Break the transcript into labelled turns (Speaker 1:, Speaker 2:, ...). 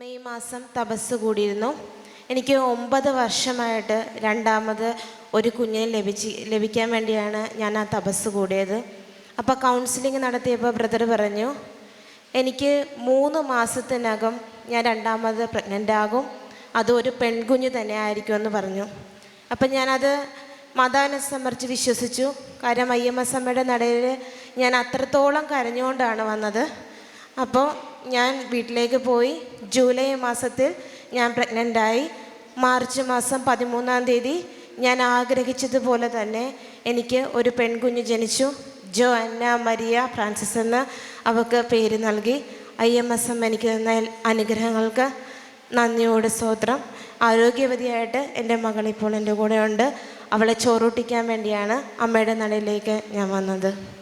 Speaker 1: May മാസം തപസ് കൂടിയിരുന്നു. എനിക്ക് ഒമ്പത് വർഷമായിട്ട് രണ്ടാമത് ഒരു കുഞ്ഞിനെ ലഭിച്ച് ലഭിക്കാൻ വേണ്ടിയാണ് ഞാൻ ആ തപസ് കൂടിയത്. അപ്പോൾ കൗൺസിലിംഗ് നടത്തിയപ്പോൾ ബ്രദർ പറഞ്ഞു എനിക്ക് മൂന്ന് മാസത്തിനകം ഞാൻ രണ്ടാമത് പ്രഗ്നന്റ് ആകും. അത് ഒരു പെൺകുഞ്ഞ് തന്നെ ആയിരിക്കുമെന്ന് പറഞ്ഞു. അപ്പം ഞാനത് മാതാവിനെ സമ്മർച്ച് വിശ്വസിച്ചു. കാര്യം അയ്യമ്മ സമ്മയുടെ നടയിൽ ഞാൻ അത്രത്തോളം കരഞ്ഞുകൊണ്ടാണ് വന്നത്. അപ്പോൾ ഞാൻ വീട്ടിലേക്ക് പോയി. ജൂലൈ മാസത്തിൽ ഞാൻ പ്രഗ്നന്റായി മാർച്ച് മാസം പതിമൂന്നാം തീയതി ഞാൻ ആഗ്രഹിച്ചതുപോലെ തന്നെ എനിക്ക് ഒരു പെൺകുഞ്ഞ് ജനിച്ചു. ജോ അന്ന മരിയ ഫ്രാൻസിസ് എന്ന് അവൾക്ക് പേര് നൽകി. ഐ എം എസ് എം എനിക്ക് തന്ന അനുഗ്രഹങ്ങൾക്ക് നന്ദിയോട് സ്തോത്രം. ആരോഗ്യവതിയായിട്ട് എന്റെ മകൾ ഇപ്പോൾ എന്റെ കൂടെ ഉണ്ട് അവളെ ചോറൂട്ടിക്കാൻ വേണ്ടിയാണ് അമ്മയുടെ നടയിലേക്ക് ഞാൻ വന്നത്.